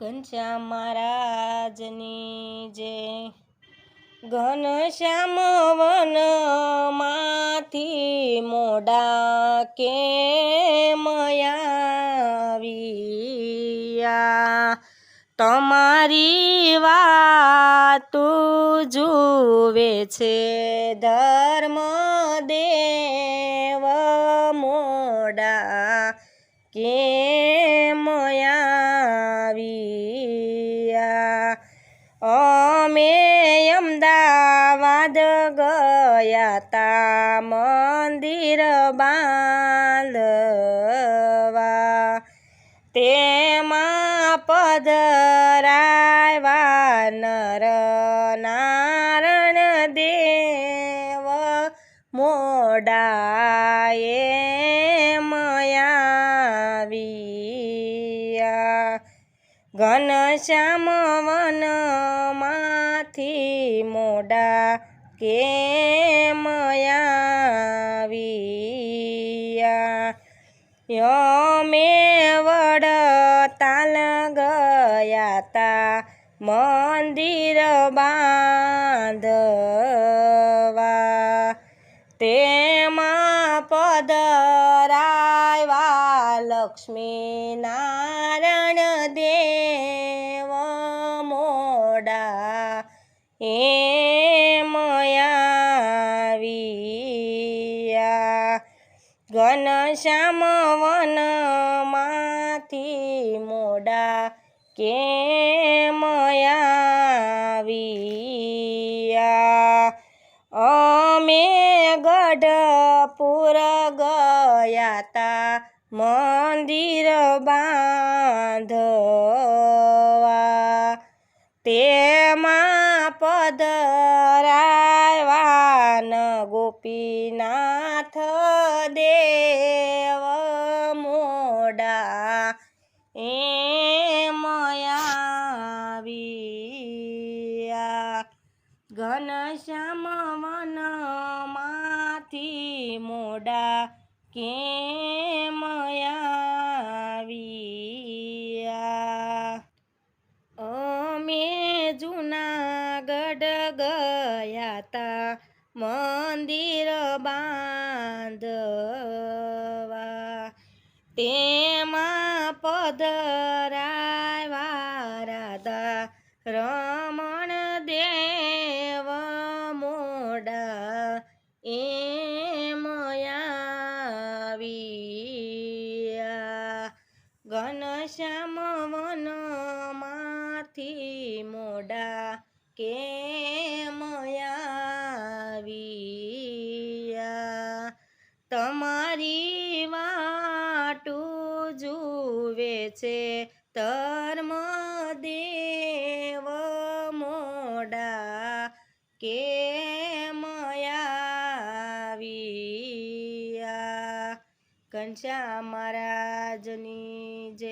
ઘનશ્યામ મહારાજની જે. ઘનશ્યામ વનમાંથી મોડા કે મયાવિયા તમારી વાત જુવે છે ધર્મ દેવ મોડા કે મયાવિયા અમે અમદાવાદ ગયા તા મંદિર બાંધવા. તેમાં પધરાવા નર નારણ દેવ મોડાએ મયાવિયા ઘનશ્યામ વનમાંથી મોડા કે મયાવિયા યમે વડતાલ ગયા તા મંદિર બાંધવા. તેમાં પદરાયવા લક્ષ્મી મોડા એ મયાવિયા ઘનશ્યામ વનમાંથી મોડા કે મયાવિયા અમે ગઢપુર ગયા તા મંદિર બાંધવા. તેમાં પધરાવ્યા ન ગોપીનાથ દેવ મોડા એ મયાવિયા. ઘનશ્યામ વનમાંથી મોડા કે મંદિર બાંધવા. તેમાં પધરાવા રાધા રમણ દેવ મોડા એ મયાવિયા ઘનશ્યામ વનમાંથી મોડા કે તમારી વાટું જુવે છે ધર્મ દેવ મોડા કે મયાવિયા. ઘનશ્યામ મહારાજની જય.